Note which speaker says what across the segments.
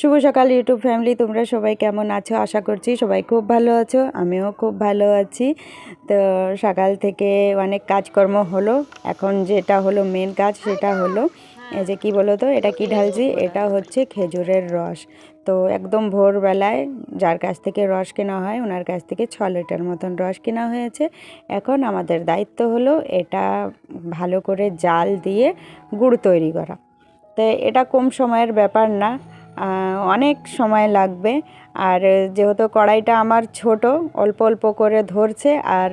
Speaker 1: শুভ সকাল YouTube family তোমরা সবাই কেমন আছো? আশা করছি সবাই খুব ভালো আছো, আমিও খুব ভালো আছি। তো সকাল থেকে অনেক কাজকর্ম হলো। এখন যেটা হলো মেন কাজ, সেটা হলো, এই যে কি বলো তো, এটা কি ঢালছি? এটা হচ্ছে খেজুরের রস। তো একদম ভোরবেলায় যার কাছ থেকে রস কেনা হয়, ওনার কাছ থেকে ছ লিটার মতন রস কেনা হয়েছে। এখন আমাদের দায়িত্ব হলো এটা ভালো করে জাল দিয়ে গুড় তৈরি করা। তো এটা কম সময়ের ব্যাপার না অনেক সময় লাগবে। আর যেহেতু কড়াইটা আমার ছোট অল্প অল্প করে ধরছে আর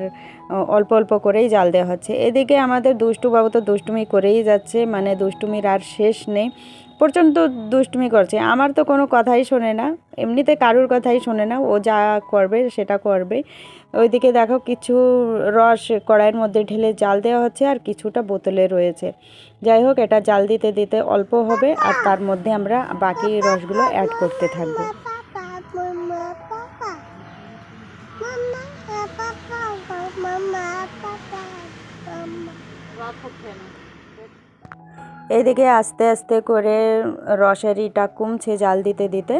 Speaker 1: অল্প অল্প করেই জাল দেওয়া হচ্ছে। এদিকে আমাদের দুষ্টু বাবু তো দুষ্টুমি করেই যাচ্ছে মানে দুষ্টুমির আর শেষ নেই। প্রচণ্ড দুষ্টুমি করছে। আমার তো কোনো কথাই শোনে না, এমনিতে কারুর কথাই শোনে না। ও যা করবে সেটা করবে। ওইদিকে দেখো কিছু রস কড়াইয়ের মধ্যে ঢেলে জাল দেওয়া হচ্ছে আর কিছুটা বোতলে রয়েছে। যাই হোক, এটা জাল দিতে দিতে অল্প হবে আর তার মধ্যে আমরা বাকি রসগুলো অ্যাড করতে থাকব। এইদিকে আস্তে আস্তে করে রসের ইটা কমছে জাল দিতে দিতে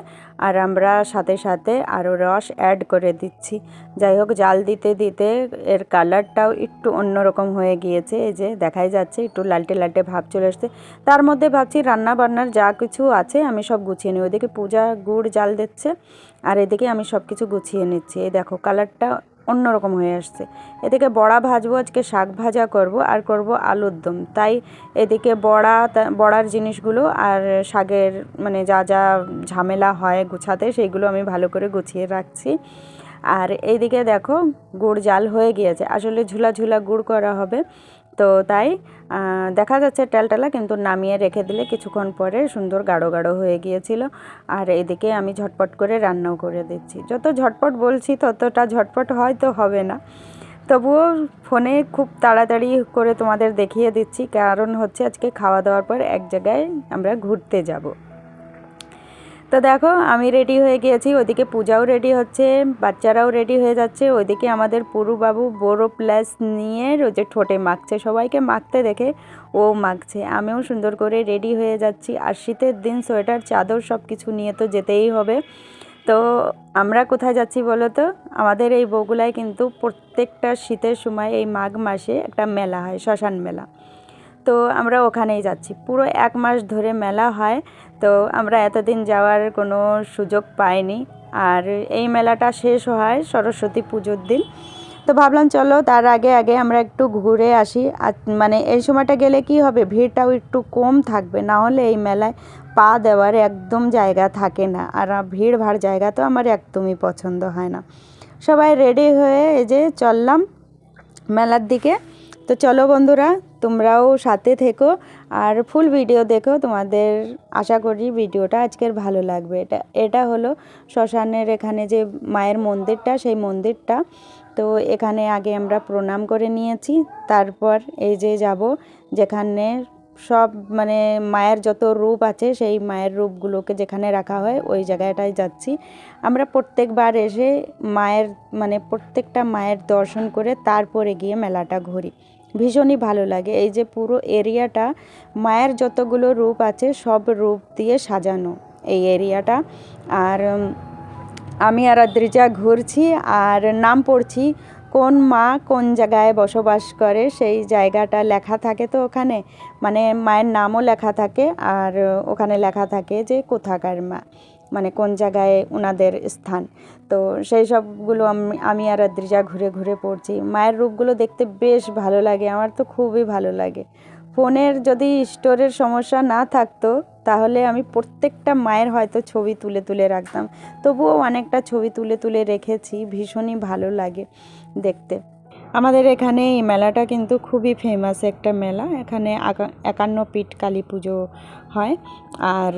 Speaker 1: আর আমরা সাথে সাথে আরও রস অ্যাড করে দিচ্ছি। যাই হোক, জাল দিতে দিতে এর কালারটাও একটু অন্যরকম হয়ে গিয়েছে। এই যে দেখাই যাচ্ছে, একটু লালটে লালটে ভাব চলে আসছে। তার মধ্যে ভাবছি রান্না বান্নার যা কিছু আছে আমি সব গুছিয়ে নিই। ওইদিকে পূজা গুড় জাল দিচ্ছে আর এদিকে আমি সব কিছু গুছিয়ে নিচ্ছি। এই দেখো, কালারটা অন্যরকম হয়ে আসছে। এদিকে বড়া ভাজবো, আজকে শাক ভাজা করব আর করব আলুর দম। তাই এদিকে বড়া বড়ার জিনিসগুলো আর শাকের মানে যা যা ঝামেলা হয় গুছাতে সেইগুলো আমি ভালো করে গুছিয়ে রাখছি। আর এইদিকে দেখো, গুড় জাল হয়ে গিয়েছে। আসলে ঝুলা ঝুলা গুড় করা হবে। তো তাই দেখা যাচ্ছে টালটালা কিন্তু নামিয়ে রেখে দিলে কিছুক্ষণ পরে সুন্দর গাঢ় গাঢ় হয়ে গিয়েছিল। আর এদিকে আমি ঝটপট করে রান্নাও করে দিচ্ছি। যত ঝটপট বলছি ততটা ঝটপট হয়তো হবে না। তবুও ফোনে খুব তাড়াতাড়ি করে তোমাদের দেখিয়ে দিচ্ছি। কারণ হচ্ছে আজকে খাওয়া দাওয়ার পর এক জায়গায় আমরা ঘুরতে যাব। তো দেখো, আমি রেডি হয়ে গিয়েছি ওইদিকে পূজাও রেডি হচ্ছে, বাচ্চারাও রেডি হয়ে যাচ্ছে, ওইদিকে আমাদের পুরুবাবু বড়ো প্লাস নিয়ে ওই যে ঠোঁটে মাখছে, সবাইকে মাখতে দেখে ও মাখছে। আমিও সুন্দর করে রেডি হয়ে যাচ্ছি, আর শীতের দিন সোয়েটার, চাদর সব কিছু নিয়ে তো যেতেই হবে। তো আমরা কোথায় যাচ্ছি বলো তো? আমাদের এই বগুলায় কিন্তু প্রত্যেকটা শীতের সময় এই মাঘ মাসে একটা মেলা হয়, শ্মশান মেলা। তো আমরা ওখানেই যাচ্ছি। পুরো এক মাস ধরে মেলা হয়, তো আমরা এতদিন যাওয়ার কোনো সুযোগ পাইনি। আর এই মেলাটা শেষ হয় সরস্বতী পুজোর দিন। তো ভাবলাম চলো তার আগে আগে আমরা একটু ঘুরে আসি। মানে এই সময়টা গেলে কি হবে? ভিড়টাও একটু কম থাকবে। না হলে এই মেলায় পা দেওয়ার একদম জায়গা থাকে না। আর ভিড় ভাড় জায়গা তো আমার একদমই পছন্দ হয় না। সবাই রেডি হয়ে এই যে চললাম মেলার দিকে। তো চলো বন্ধুরা, তোমরাও সাথে থেকো আর ফুল ভিডিও দেখো। তোমাদের আশা করি ভিডিওটা আজকের ভালো লাগবে। এটা এটা হলো শ্মশানের এখানে যে মায়ের মন্দিরটা, সেই মন্দিরটা। তো এখানে আগে আমরা প্রণাম করে নিয়েছি, তারপর এই যে যাব, যেখানে সব মানে মায়ের যত রূপ আছে, সেই মায়ের রূপগুলোকে যেখানে রাখা হয়, ওই জায়গাটায় যাচ্ছি। আমরা প্রত্যেকবার এসে মায়ের মানে প্রত্যেকটা মায়ের দর্শন করে তারপরে গিয়ে মেলাটা ঘুরি। ভীষণই ভালো লাগে। এই যে পুরো এরিয়াটা, মায়ের যতগুলো রূপ আছে, সব রূপ দিয়ে সাজানো এই এরিয়াটা। আর আমি আর আদ্রিজা ঘুরছি আর নাম পড়ছি, কোন মা কোন জায়গায় বসবাস করে, সেই জায়গাটা লেখা থাকে তো ওখানে মানে মায়ের নামও লেখা থাকে আর ওখানে লেখা থাকে যে কোথাকার মা। মানে কোন জায়গায় ওনাদের স্থান। তো সেই সবগুলো আমি আমি আর আদ্রিজা ঘুরে ঘুরে পড়ছি। মায়ের রূপগুলো দেখতে বেশ ভালো লাগে, আমার তো খুবই ভালো লাগে। ফোনের যদি স্টোরের সমস্যা না থাকতো, তাহলে আমি প্রত্যেকটা মায়ের হয়তো ছবি তুলে তুলে রাখতাম। তবুও অনেকটা ছবি তুলে তুলে রেখেছি, ভীষণই ভালো লাগে দেখতে। আমাদের এখানে এই মেলাটা কিন্তু খুবই ফেমাস একটা মেলা। এখানে একান্ন পিঠ কালী পুজো হয়। আর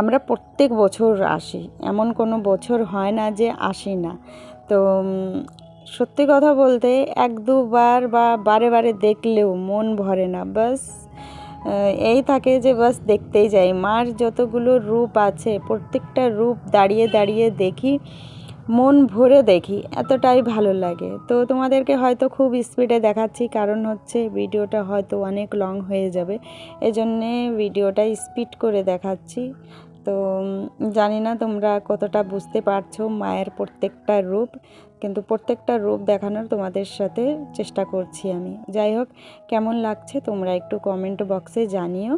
Speaker 1: আমরা প্রত্যেক বছর আসি। এমন কোনো বছর হয় না যে আসি না। তো সত্যি কথা বলতে এক দুবার বা বারে বারে দেখলেও মন ভরে না। বাস এই থাকে যে বাস দেখতেই যাই। মার যতগুলো রূপ আছে, প্রত্যেকটা রূপ দাঁড়িয়ে দাঁড়িয়ে দেখি, মন ভরে দেখি, এতটাই ভালো লাগে। তো তোমাদেরকে হয়তো খুব স্পিডে দেখাচ্ছি, কারণ হচ্ছে ভিডিওটা হয়তো অনেক লং হয়ে যাবে। এজন্যে ভিডিওটা স্পিড করে দেখাচ্ছি। তো জানি না তোমরা কতটা বুঝতে পারছ মায়ের প্রত্যেকটা রূপ, কিন্তু প্রত্যেকটা রূপ দেখানোর তোমাদের সাথে চেষ্টা করছি আমি। যাই হোক, কেমন লাগছে তোমরা একটু কমেন্ট বক্সে জানিও।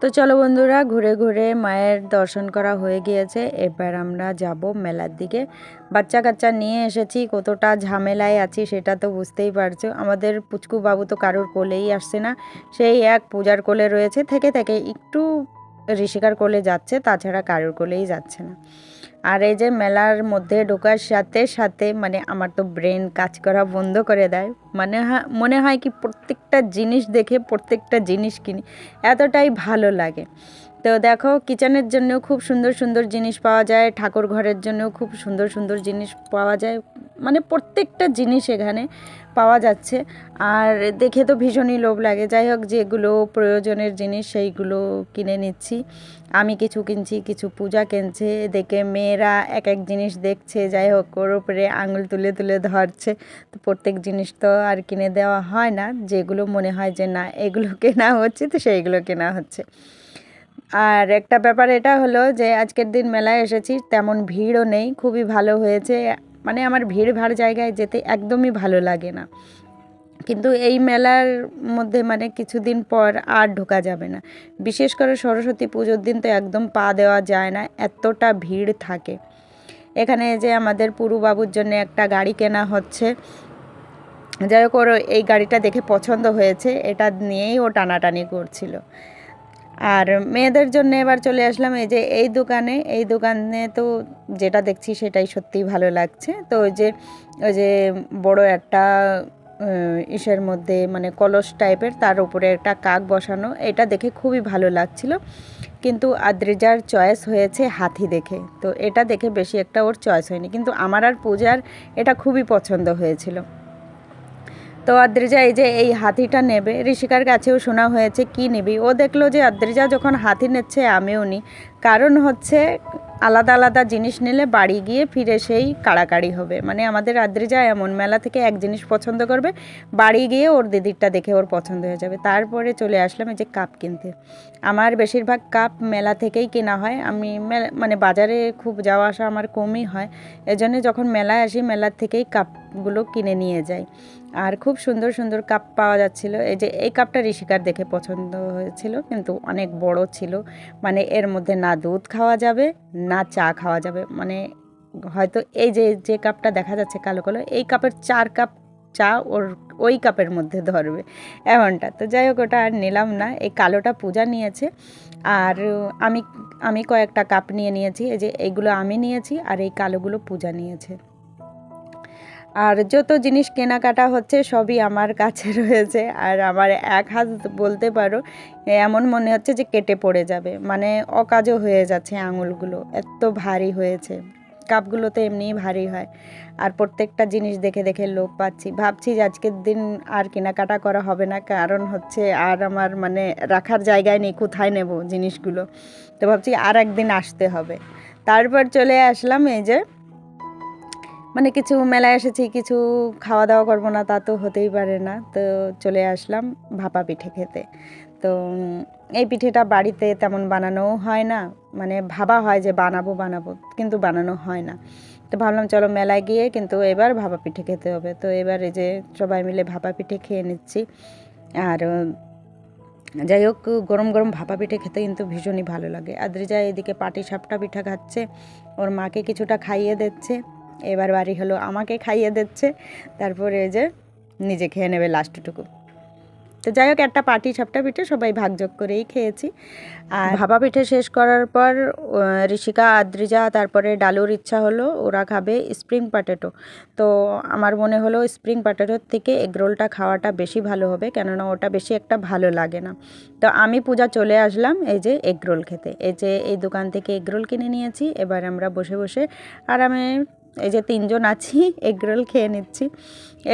Speaker 1: তো চলো বন্ধুরা, ঘুরে ঘুরে মায়ের দর্শন করা হয়ে গিয়েছে। এবার আমরা যাব মেলার দিকে। বাচ্চা কাচ্চা নিয়ে এসেছি, কতটা ঝামেলায় আছি সেটা তো বুঝতেই পারছ। আমাদের পুচকু বাবু তো কারোর কোলেই আসছে না। সেই এক পূজার কোলে রয়েছে। থেকে থেকে একটু ঋষিকার কোলে যাচ্ছে, তাছাড়া কারোর কোলেই যাচ্ছে না। আর এই যে মেলার মধ্যে ঢোকার সাথে সাথে মানে আমার তো ব্রেন কাজ করা বন্ধ করে দেয়। মানে মনে হয় কি প্রত্যেকটা জিনিস দেখে প্রত্যেকটা জিনিস কিনি, এতটাই ভালো লাগে। তো দেখো কিচেনের জন্যও খুব সুন্দর সুন্দর জিনিস পাওয়া যায়, ঠাকুর ঘরের জন্যও খুব সুন্দর সুন্দর জিনিস পাওয়া যায়। মানে প্রত্যেকটা জিনিস এখানে পাওয়া যাচ্ছে। আর দেখে তো ভীষণই লোভ লাগে। যাই হোক, যেগুলো প্রয়োজনের জিনিস সেইগুলো কিনে নিচ্ছি। আমি কিছু কিনছি, কিছু পূজা কিনছে, দেখে মেয়েরা এক এক জিনিস দেখছে। যাই হোক, ওর উপরে আঙুল তুলে তুলে ধরছে। তো প্রত্যেক জিনিস তো আর কিনে দেওয়া হয় না। যেগুলো মনে হয় যে না, এগুলো কেনা হচ্ছে, তো সেইগুলো কেনা হচ্ছে। আর একটা ব্যাপার, এটা হলো যে আজকের দিন মেলায় এসেছি, তেমন ভিড়ও নেই। খুবই ভালো হয়েছে। মানে আমার ভিড় ভাড় জায়গায় যেতে একদমই ভালো লাগে না। কিন্তু এই মেলার মধ্যে মানে কিছুদিন পর আর ঢোকা যাবে না। বিশেষ করে সরস্বতী পুজোর দিন তো একদম পা দেওয়া যায় না, এতটা ভিড় থাকে। এখানে যে আমাদের পুরুবাবুর জন্য একটা গাড়ি কেনা হচ্ছে। যাই হোক, ওর এই গাড়িটা দেখে পছন্দ হয়েছে, এটা নিয়েই ও টানাটানি করছিল। আর মেয়েদের জন্য এবার চলে আসলাম এই যে এই দোকানে। এই দোকানে তো যেটা দেখছি সেটাই সত্যিই ভালো লাগছে। তো ওই যে ওই যে বড় একটা ইসের মধ্যে মানে কলস টাইপের তার উপরে একটা কাক বসানো, এটা দেখে খুবই ভালো লাগছিল। কিন্তু আদ্রিজার চয়েস হয়েছে হাতি দেখে। তো এটা দেখে বেশি একটা ওর চয়েস হয়নি। কিন্তু আমার আর পূজার এটা খুবই পছন্দ হয়েছিল। তো আদ্রিজা, এই যে এই হাতিটা নেবে, ঋষিকার কাছেও শোনা হয়েছে, কি নিবি? ও দেখল যে আদ্রিজা যখন হাতি নিচ্ছে, আমিও নিই কারণ হচ্ছে, আলাদা আলাদা জিনিস নিলে বাড়ি গিয়ে ফিরে সেই কাড়াকাড়ি হবে। মানে আমাদের আদ্রিজা এমন মেলা থেকে এক জিনিস পছন্দ করবে, বাড়ি গিয়ে ওর দিদিরটা দেখে ওর পছন্দ হয়ে যাবে। তারপরে চলে আসলাম এই যে কাপ কিনতে। আমার বেশিরভাগ কাপ মেলা থেকেই কেনা হয়। আমি মানে বাজারে খুব যাওয়া আসা আমার কমই হয়। এজন্য যখন মেলায় আসি মেলার থেকেই কাপগুলো কিনে নিয়ে যাই। আর খুব সুন্দর সুন্দর কাপ পাওয়া যাচ্ছিল। এই যে, এই কাপটা ঋষিকার দেখে পছন্দ হয়েছিল, কিন্তু অনেক বড় ছিল। মানে এর মধ্যে না দুধ খাওয়া যাবে, না চা খাওয়া যাবে। মানে হয়তো এই যে যে কাপটা দেখা যাচ্ছে কালো কালো, এই কাপের চার কাপ চা ওর, ওই কাপের মধ্যে ধরবে। এমনটা। তো যাই হোক, ওটা আর নিলাম না। এই কালোটা পূজা নিয়েছে। আর আমি আমি কয়েকটা কাপ নিয়ে নিয়েছি। এই যে, এইগুলো আমি নিয়েছি আর এই কালোগুলো পূজা নিয়েছে। আর যত জিনিস কেনাকাটা হচ্ছে সবই আমার কাছে রয়েছে। আর আমার এক হাত বলতে পারো, এমন মনে হচ্ছে যে কেটে পড়ে যাবে। মানে অকাজও হয়ে যাচ্ছে আঙুলগুলো, এত ভারী হয়েছে। কাপগুলো তো এমনিই ভারী হয়। আর প্রত্যেকটা জিনিস দেখে দেখে লোভ পাচ্ছি। ভাবছি যে আজকের দিন আর কেনাকাটা করা হবে না, কারণ হচ্ছে আর আমার মানে রাখার জায়গায় নেই, কোথায় নেব জিনিসগুলো? তো ভাবছি আর একদিন আসতে হবে। তারপর চলে আসলাম এই যে মানে কিছু মেলায় এসেছি, কিছু খাওয়া দাওয়া করব না, তা তো হতেই পারে না। তো চলে আসলাম ভাপা পিঠে খেতে। তো এই পিঠেটা বাড়িতে তেমন বানানোও হয় না। মানে ভাবা হয় যে বানাবো বানাবো, কিন্তু বানানো হয় না। তো ভাবলাম চলো মেলায় গিয়ে কিন্তু এবার ভাপা পিঠে খেতে হবে। তো এবার এই যে সবাই মিলে ভাপা পিঠে খেয়ে নিচ্ছি। আর যাই হোক, গরম গরম ভাপা পিঠে খেতে কিন্তু ভীষণই ভালো লাগে। আদ্রিজা এদিকে পাটি সাপটা পিঠা খাচ্ছে। ওর মাকে কিছুটা খাইয়ে দিচ্ছে। এবার বাড়ি হলো, আমাকে খাইয়ে দিচ্ছে, তারপরে এই যে নিজে খেয়ে নেবে লাস্টটুকু তো যাই হোক, একটা পাটি সাপটা পিঠে সবাই ভাগযোগ করেই খেয়েছি। আর ভাপা পিঠে শেষ করার পর ঋষিকা, আদ্রিজা, তারপরে ডালুর ইচ্ছা হলো, ওরা খাবে স্প্রিং পটেটো। তো আমার মনে হলো স্প্রিং পটেটোর থেকে এগরোলটা খাওয়াটা বেশি ভালো হবে, কেননা ওটা বেশি একটা ভালো লাগে না। তো আমি পূজা চলে আসলাম এই যে এগরোল খেতে। এই যে এই দোকান থেকে এগরোল কিনে নিয়েছি, এবার আমরা বসে বসে আরামে এই যে তিনজন আছি এগরোল খেয়ে নিচ্ছি।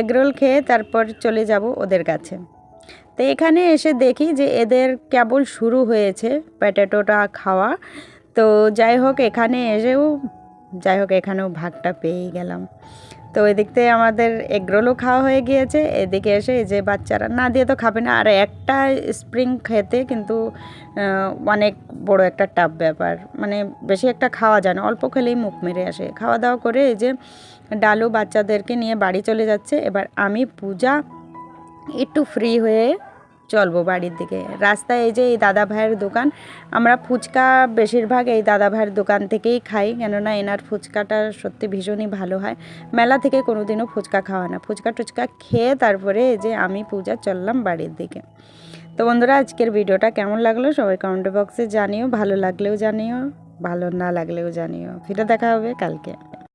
Speaker 1: এগরোল খেয়ে তারপর চলে যাব ওদের কাছে। তো এখানে এসে দেখি যে এদের কেবল শুরু হয়েছে প্যাটেটোটা খাওয়া। তো যাই হোক, এখানে এসেও, যাই হোক, এখানেও ভাগটা পেয়ে গেলাম। তো ওই দিক থেকে আমাদের এগরোলও খাওয়া হয়ে গিয়েছে। এদিকে এসে এই যে বাচ্চারা না দিয়ে তো খাবে না। আর একটা স্প্রিং খেতে কিন্তু অনেক বড় একটা টাফ ব্যাপার। মানে বেশি একটা খাওয়া যায় না। অল্প খেলেই মুখ মেরে আসে। খাওয়া দাওয়া করে এই যে ডালু বাচ্চাদেরকে নিয়ে বাড়ি চলে যাচ্ছে। এবার আমি, পূজা, একটু ফ্রি হয়ে চলবো বাড়ির দিকে। রাস্তায় এই যে এই দাদা ভাইয়ের দোকান, আমরা ফুচকা বেশিরভাগ এই দাদা ভাইয়ের দোকান থেকেই খাই, কেননা এনার ফুচকাটা সত্যি ভীষণই ভালো হয়। মেলা থেকে কোনোদিনও ফুচকা খাওয়া না। ফুচকা টুচকা খেয়ে তারপরে এই যে আমি পূজা চললাম বাড়ির দিকে। তো বন্ধুরা, আজকের ভিডিওটা কেমন লাগল সবাই কমেন্ট বক্সে জানিও। ভালো লাগলেও জানিও, ভালো না লাগলেও জানিও। ফিরে দেখা হবে কালকে।